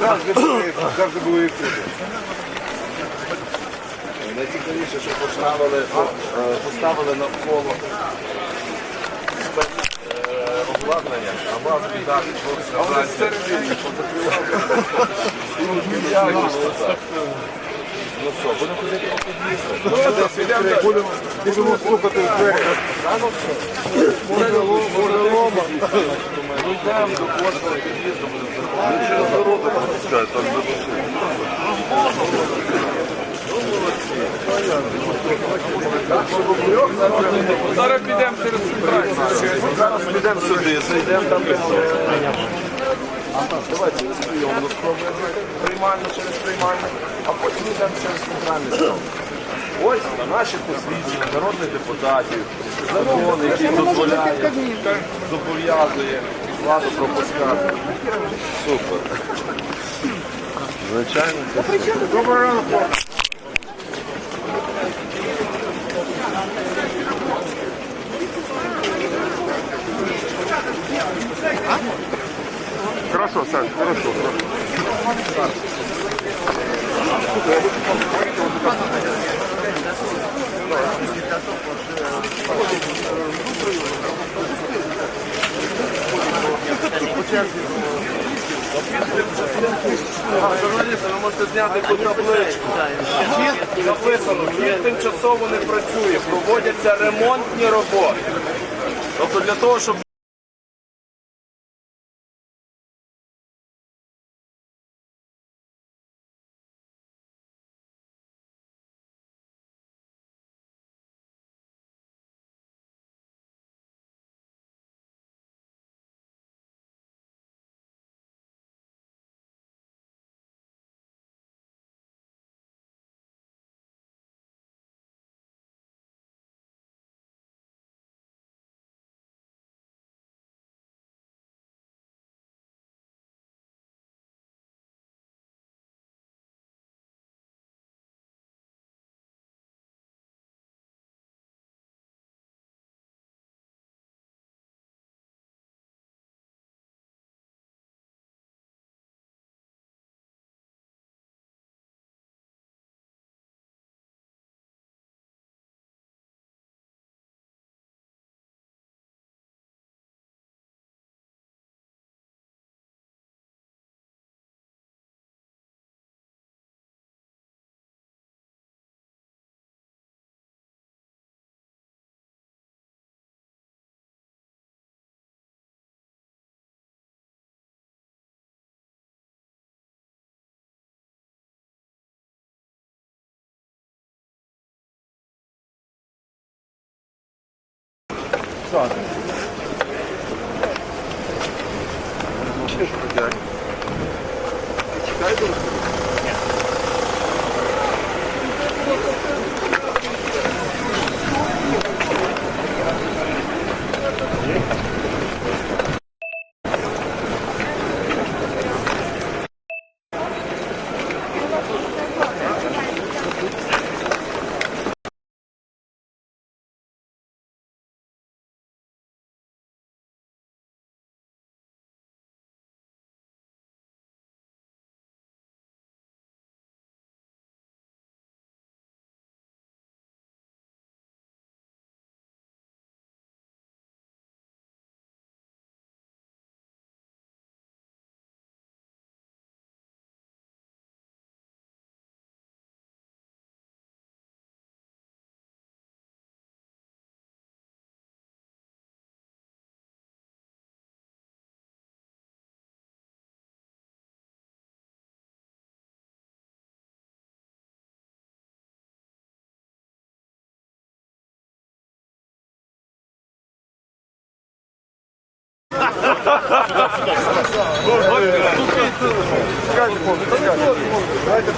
Завжди були, були відкриті. Найцікавіше, що поставили, поставили навколо обладнання, а вас біда, хлопці, вранці. Ну що, будемо ходити по? Будемо, будемо стукати в двері. Може лома. Ну йдемо до кожного під'їзду, будемо. Через дорогу пропускають, там Зараз підемо через центральну. Зараз підемо сюди, зайдемо там. Давайте прийомно спробуємо. Приймально через приймально, а потім йдемо через центральний стол. Ось наші посвідчення народних депутатів, закон, який дозволяє, зобов'язує владу пропускати. Супер. Звичайно, Доброго ранку. Хорошо, Сань, хорошо, хорошо. Журналісти, ви можете зняти ту табличку. Написано, вхід тимчасово не працює, проводяться ремонтні роботи. Тобто для того, щоб Штати. Чекай, думаю. Давайте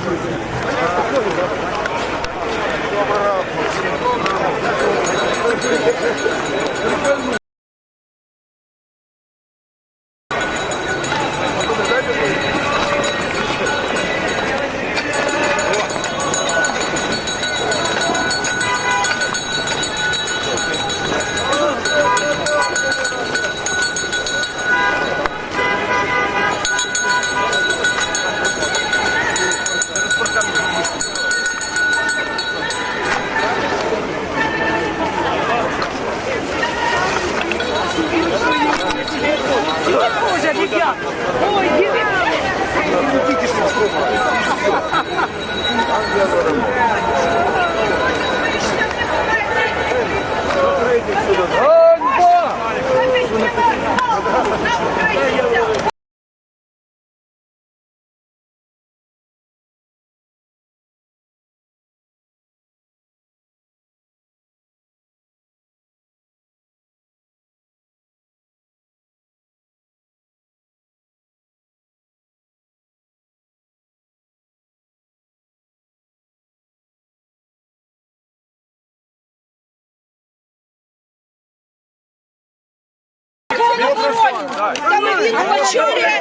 Саме він очолює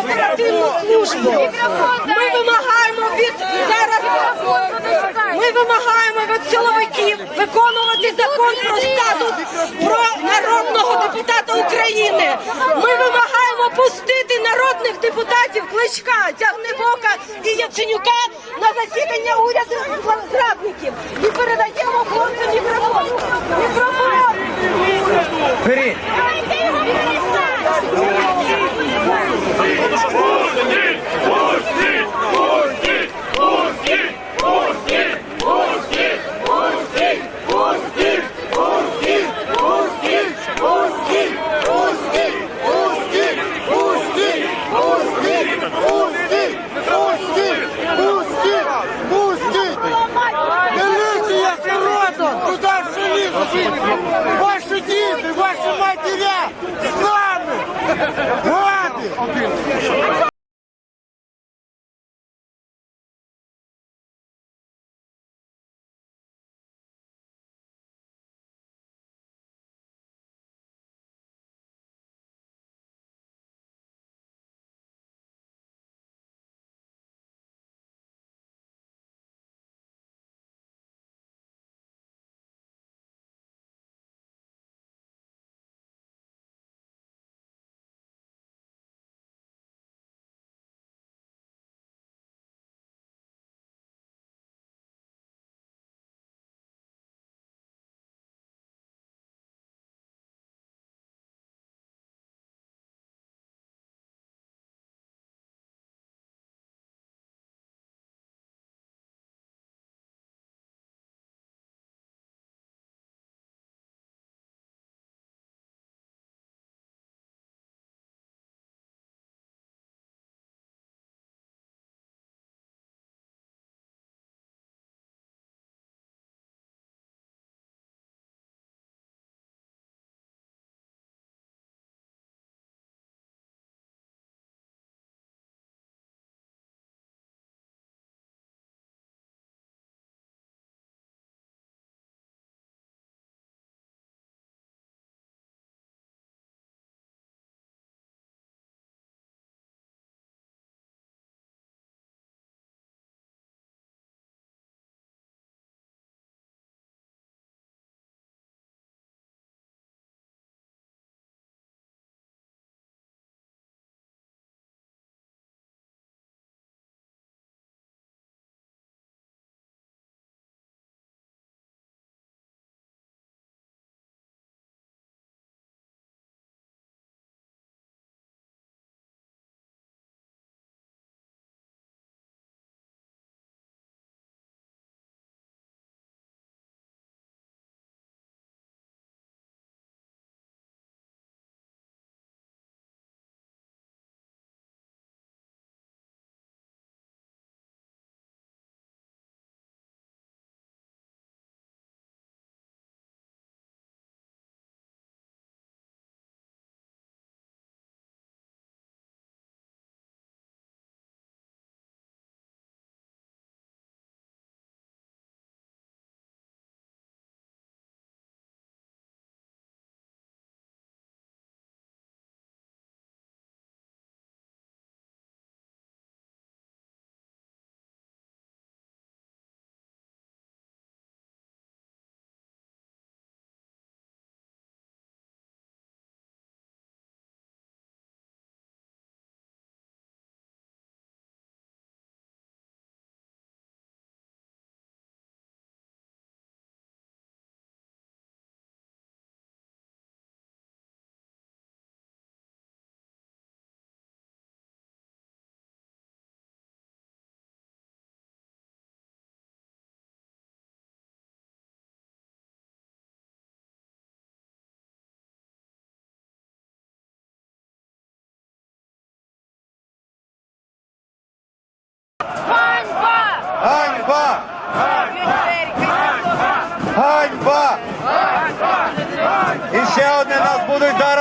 оперативну службу. Ми вимагаємо від зараз. Ми вимагаємо від силовиків виконувати закон про статус про народного депутата України. Ми вимагаємо пустити народних депутатів Кличка, Тягнебока і Яценюка на засідання уряду зрадників. І передаємо хлопцям мікрофон. Мікрофон! Беріть.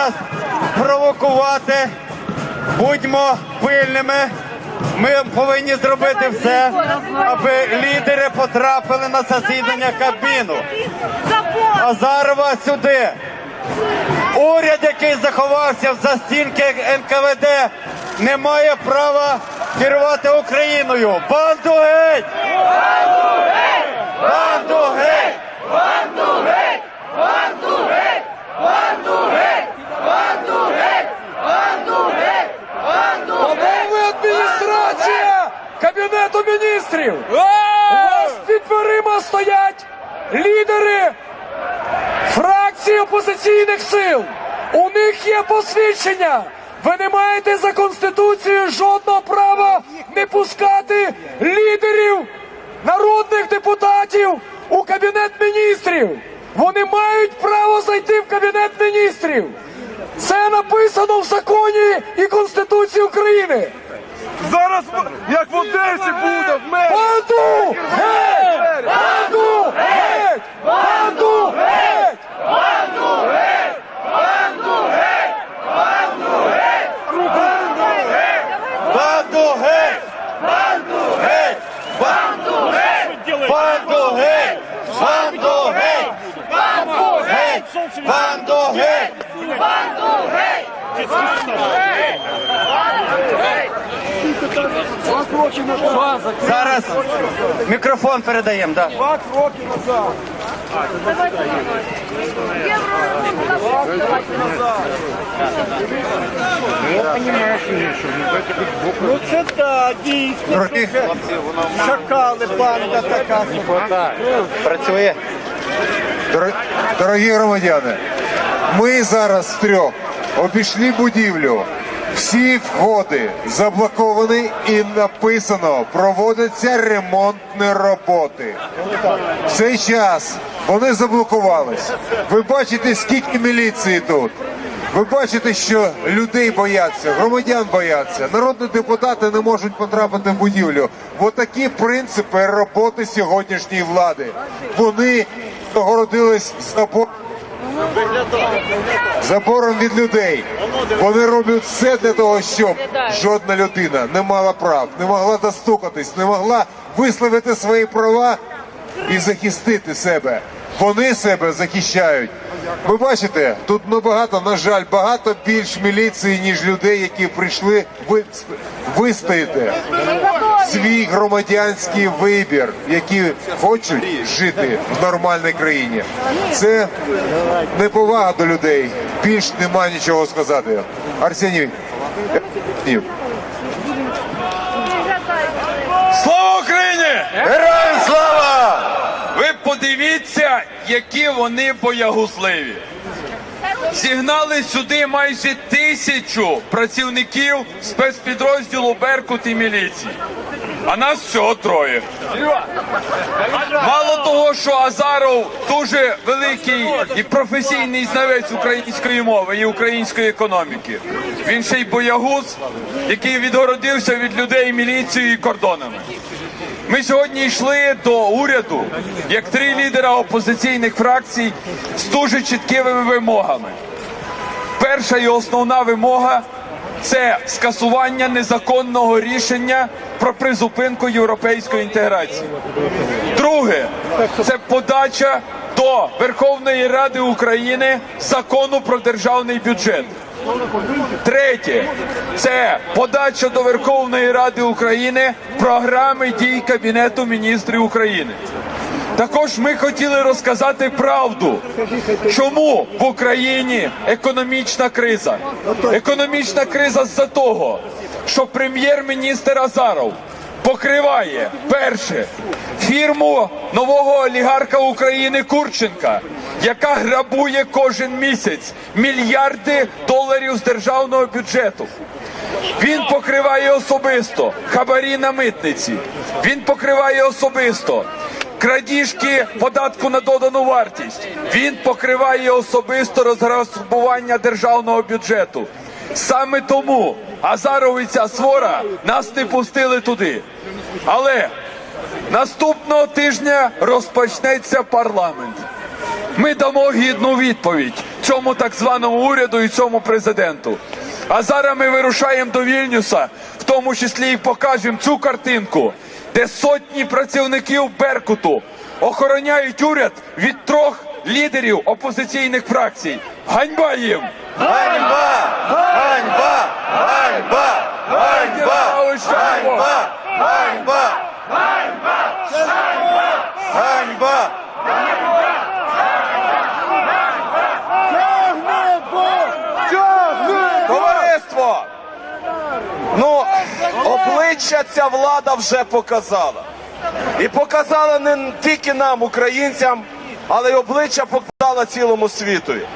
Зараз провокувати. Будьмо пильними. Ми повинні зробити все, аби лідери потрапили на засідання Кабміну. Азарова сюди. Уряд, який заховався в застінки НКВД, не має права керувати Україною. Банду геть! Банду геть! Панове Кабінету міністрів! У вас під дверима стоять лідери фракції опозиційних сил. У них є посвідчення. Ви не маєте за конституцією жодного права не пускати лідерів народних депутатів у кабінет міністрів. Вони мають право зайти в кабінет міністрів. Це написано в законі і Конституції України. Зараз, як в Одесі буде, в мене. Банду! Геть! Банду! Геть! Банду! Геть! Банду геть! Банду геть! Банду геть! Банду геть! Банду геть! Банду геть! Банду геть! Зараз мікрофон передаємо, так. Два кроки назад. Ну це так, дійсно. Шакали, банда така. Працює. Дорогі громадяни, ми зараз втрьох обійшли будівлю. Всі входи заблоковані і написано проводяться ремонтні роботи. В цей час вони заблокувались. Ви бачите, скільки міліції тут. Ви бачите, що людей бояться, громадян бояться, народні депутати не можуть потрапити в будівлю. Бо такі принципи роботи сьогоднішньої влади. Вони огородились забор забором від людей. Вони роблять все для того, щоб жодна людина не мала прав, не могла достукатись, не могла висловити свої права і захистити себе. Вони себе захищають. Ви бачите, тут набагато, на жаль, багато більш міліції, ніж людей, які прийшли ви- вистояти свій громадянський вибір, які хочуть жити в нормальній країні. Це неповага до людей. Більш нема нічого сказати. Арсеній. Ні. Слава Україні! Героям слава! Ви подивіться, які вони боягузливі. Зігнали сюди майже тисячу працівників спецпідрозділу Беркут і міліції. А нас всього троє. Мало того, що Азаров дуже великий і професійний знавець української мови і української економіки. Він ще й боягуз, який відгородився від людей міліцією і кордонами. Ми сьогодні йшли до уряду як три лідера опозиційних фракцій з дуже чіткими вимогами. Перша і основна вимога це скасування незаконного рішення про призупинку європейської інтеграції. Друге це подача до Верховної Ради України закону про державний бюджет. Третє це подача до Верховної Ради України програми дій Кабінету міністрів України. Також ми хотіли розказати правду, чому в Україні економічна криза. Економічна криза з-за того, що прем'єр-міністр Азаров покриває перше фірму нового олігарха України Курченка, яка грабує кожен місяць мільярди доларів з державного бюджету. Він покриває особисто хабарі на митниці. Він покриває особисто крадіжки податку на додану вартість. Він покриває особисто розграбування державного бюджету. Саме тому Азаров і ця свора нас не пустили туди. Але наступного тижня розпочнеться парламент. Ми дамо гідну відповідь, цьому так званому уряду і цьому президенту. А зараз ми вирушаємо до Вільнюса, в тому числі і покажемо цю картинку, де сотні працівників Беркуту охороняють уряд від трьох лідерів опозиційних фракцій. Ганьба їм! Ганьба! Ганьба! Ганьба! Ганьба! Ганьба! Ганьба! Ганьба! Товариство! Обличчя ця влада вже показала. І показала не тільки нам, українцям, але й обличчя показала цілому світові.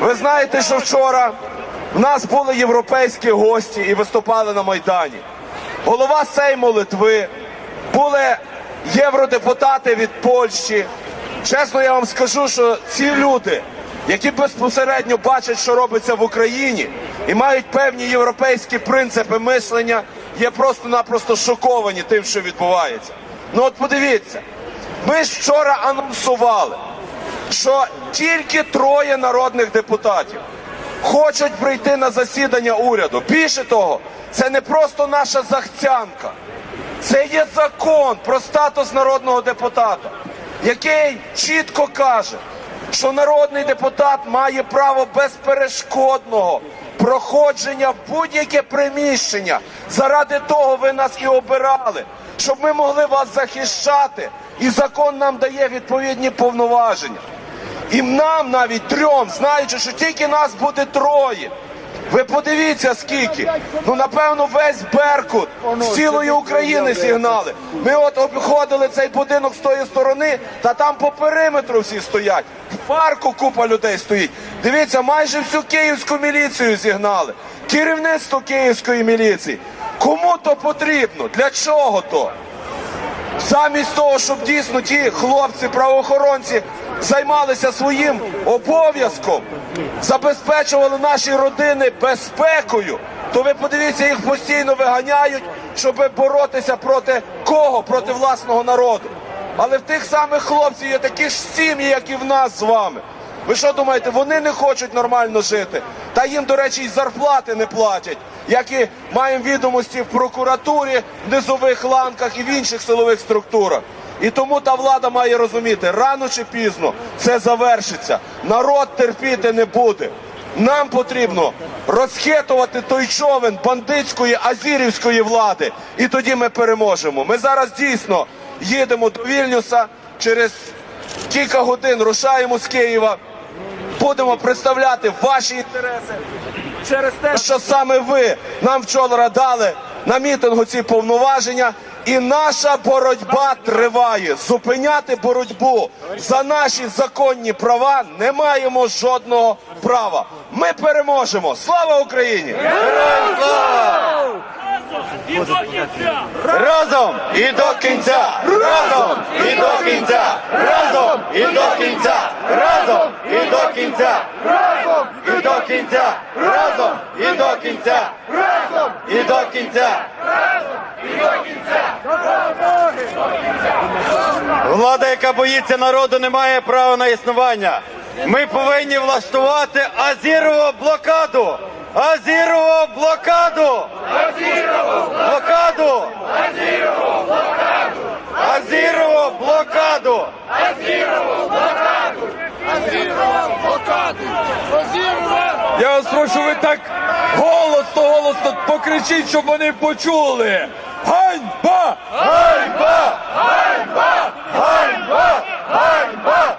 Ви знаєте, що вчора в нас були європейські гості і виступали на Майдані. Голова Сейму Литви, були євродепутати від Польщі. Чесно, я вам скажу, що ці люди, які безпосередньо бачать, що робиться в Україні, і мають певні європейські принципи мислення, є просто-напросто шоковані тим, що відбувається. Ну от подивіться, ми ж вчора анонсували, що тільки троє народних депутатів хочуть прийти на засідання уряду. Більше того, це не просто наша захцянка. Це є закон про статус народного депутата, який чітко каже, що народний депутат має право безперешкодного проходження в будь-яке приміщення. Заради того ви нас і обирали, щоб ми могли вас захищати, і закон нам дає відповідні повноваження. І нам навіть трьом, знаючи, що тільки нас буде троє. Ви подивіться скільки. Ну напевно весь Беркут з цілої України сігнали. Ми от обходили цей будинок з тої сторони, та там по периметру всі стоять. В парку купа людей стоїть. Дивіться, майже всю київську міліцію зігнали. Керівництво київської міліції. Кому то потрібно? Для чого то? Замість того, щоб дійсно ті хлопці, правоохоронці займалися своїм обов'язком, забезпечували наші родини безпекою, то ви подивіться, їх постійно виганяють, щоб боротися проти кого? Проти власного народу. Але в тих самих хлопців є такі ж сім'ї, як і в нас з вами. Ви що думаєте, вони не хочуть нормально жити? Та їм, до речі, і зарплати не платять, як і маємо відомості в прокуратурі, в низових ланках і в інших силових структурах. І тому та влада має розуміти, рано чи пізно це завершиться. Народ терпіти не буде. Нам потрібно розхитувати той човен бандитської азірівської влади, і тоді ми переможемо. Ми зараз дійсно їдемо до Вільнюса через кілька годин рушаємо з Києва. Будемо представляти ваші інтереси через те, що саме ви нам вчора дали на мітингу ці повноваження. І наша боротьба триває. Зупиняти боротьбу за наші законні права не маємо жодного права. Ми переможемо. Слава Україні! Героям слава! Разом і до кінця! Разом і до кінця! Разом і до кінця! Разом і до кінця! Разом і до кінця! Разом і до кінця! Разом і до кінця! Влада, яка боїться народу, не має права на існування. Ми повинні влаштувати Азірову блокаду. Азірову блокаду. Азірову блокаду. Азірову блокаду. Азірову блокаду. Я вас прошу, ви так голосно, голосно покричіть, щоб вони почули. Ганьба! Ганьба! Ганьба! Ганьба! Ганьба!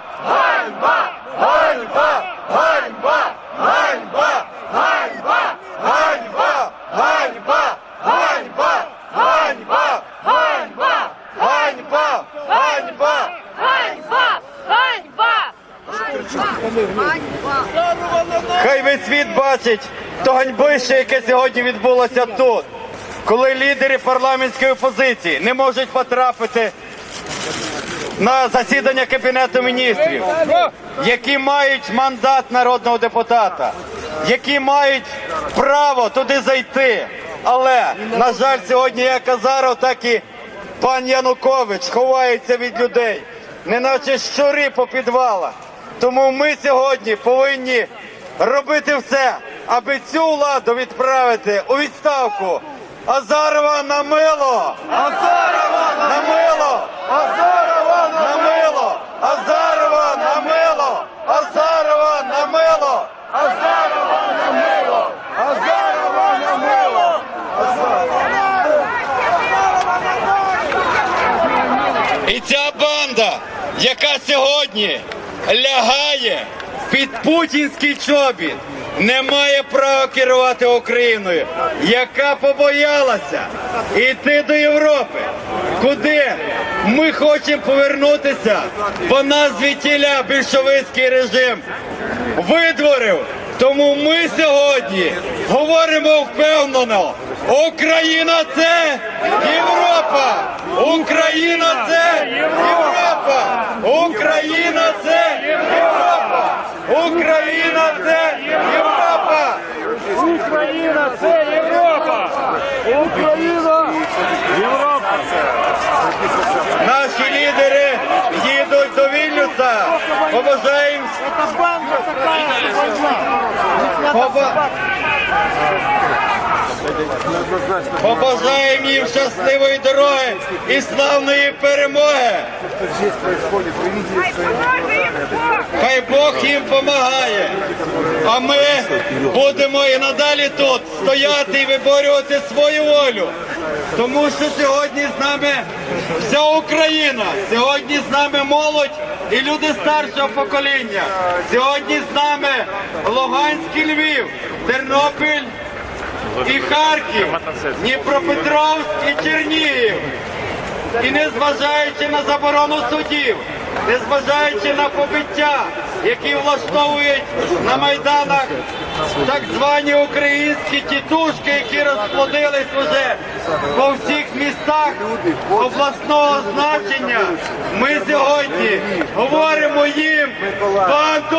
Хай весь світ бачить то ганьбище, яке сьогодні відбулося тут, коли лідери парламентської опозиції не можуть потрапити на засідання Кабінету міністрів, які мають мандат народного депутата, які мають право туди зайти. Але, на жаль, сьогодні як Казаров, так і пан Янукович ховаються від людей, неначе щури по підвалах. Тому ми сьогодні повинні робити все, аби цю владу відправити у відставку. Азарова на мило! Азарова на мило! Азарова на мило! Азарова на мило! Азарова на мило! Азарова на мило! Азарова на мило! І ця банда, яка сьогодні лягає під путінський чобіт, не має права керувати Україною, яка побоялася йти до Європи, куди ми хочемо повернутися, бо нас звідтіля більшовицький режим видворив. Тому ми сьогодні говоримо впевнено. Україна це Європа! Україна це Європа! Україна це Європа! Україна це Європа! Україна це Європа! Україна! Європа! Наші лідери їдуть до Вільнюса. Побажаємо Поба- Побажаємо їм щасливої дороги і славної перемоги. Хай Бог їм допомагає. А ми будемо і надалі тут стояти і виборювати свою волю. Тому що сьогодні з нами вся Україна, сьогодні з нами молодь і люди старшого покоління. Сьогодні з нами Луганський Львів, Тернопіль і Харків, Дніпропетровськ і Чернігів. І незважаючи на заборону судів, незважаючи на побиття, які влаштовують на майданах так звані українські тітушки, які розплодились уже по всіх містах обласного значення, ми сьогодні говоримо їм банду.